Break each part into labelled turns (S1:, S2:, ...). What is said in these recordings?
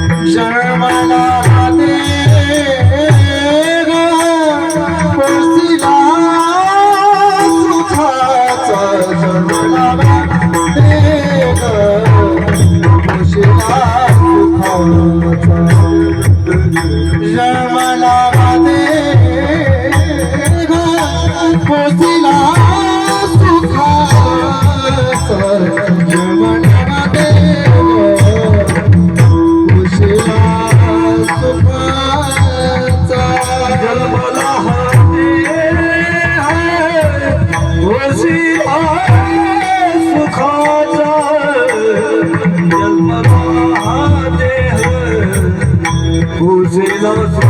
S1: जर मला फेसिला सुखाचा जमला पुला सुखा जर मला फेसिला सुखा
S2: Güzel olsun.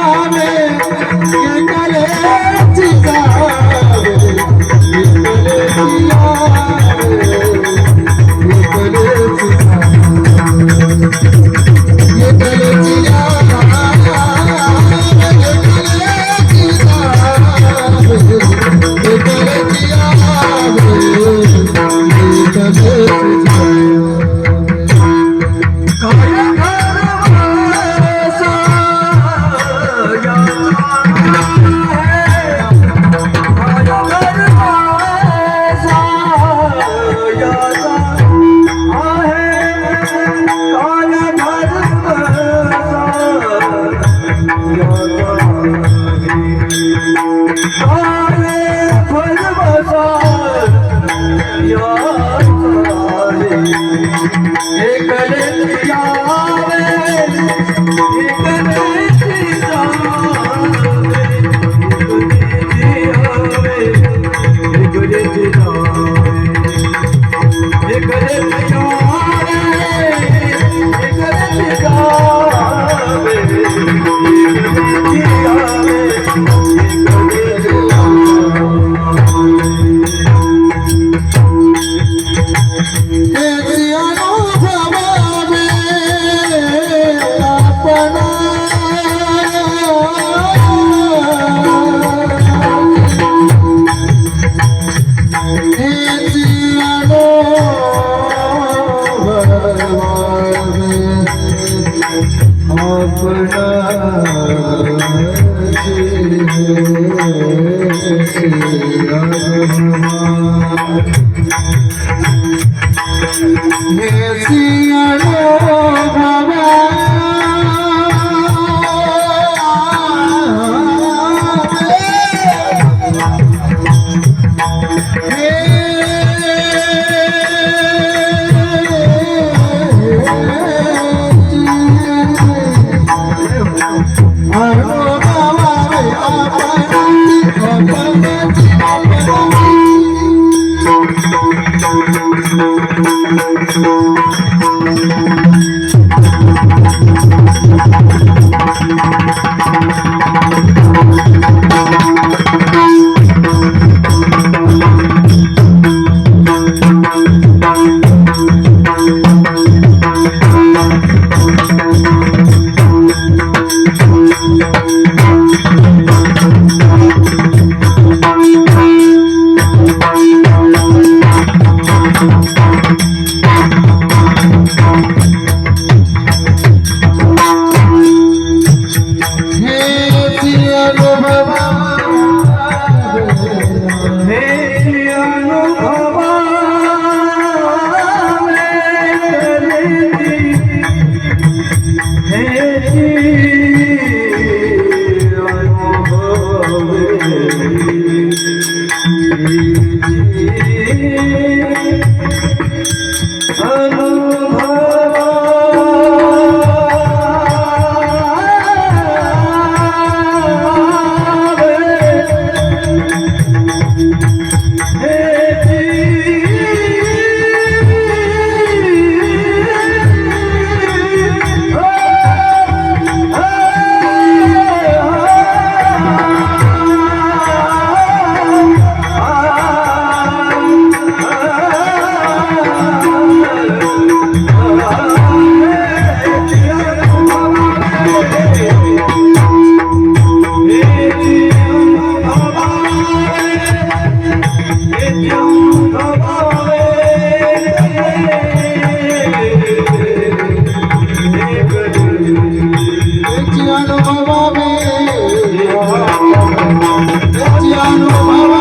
S1: Thank you. Thank you.